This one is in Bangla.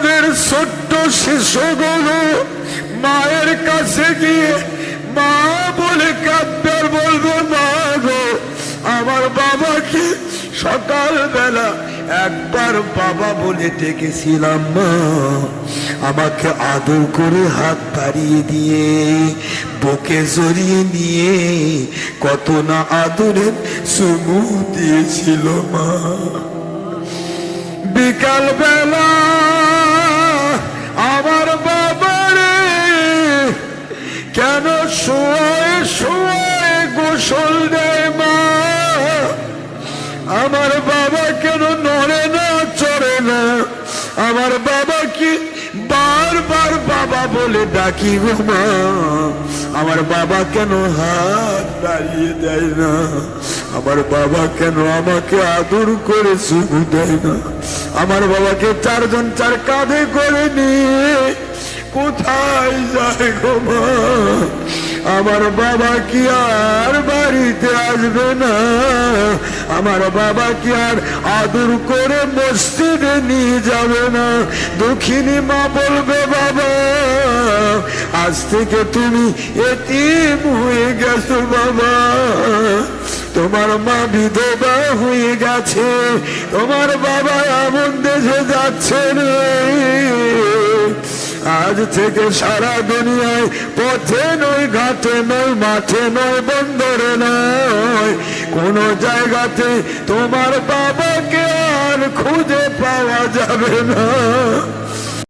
আমাদের ছোট্ট শিশুগুলো মায়ের কাছে গিয়ে, মা বলে কাঁদবে বলবে মা গো। আমার বাবাকে সকালবেলা একবার বাবা বলে ডেকেছিলাম, মা, আমাকে আদর করে হাত বাড়িয়ে দিয়ে, বুকে জড়িয়ে নিয়ে কত না আদরের চুমু দিয়েছিল, মা। বিকাল আমার বাবা কি বারবার বাবা বলে ডাকি গো মা। আমার বাবা কেন হাত দাঁড়িয়ে দেয় না? আমার বাবা কেন আমাকে আদর করে চুমু দেয় না? আমার বাবাকে চারজন চার কাঁধে করে নিয়ে কোথায় যায় গো মা? আমার বাবা কি আর বাড়িতে আসবে না? আমার বাবা কি আর আদর করে মসজিদে নিয়ে যাবে না। দক্ষিণী মা বলবে, বাবা, আজ থেকে তুমি এতিম হয়ে গেছো, বাবা। তোমার মা বিধবা হয়ে গেছে। তোমার বাবা এমন দেশে যাচ্ছে রে। আজ থেকে সারা দুনিয়ায় পথে নয়, ঘাটে নয়, মাঠে নয়, বন্দরে নয়। কোন জায়গাতে তোমার বাবাকে আর খুঁজে পাওয়া যাবে না।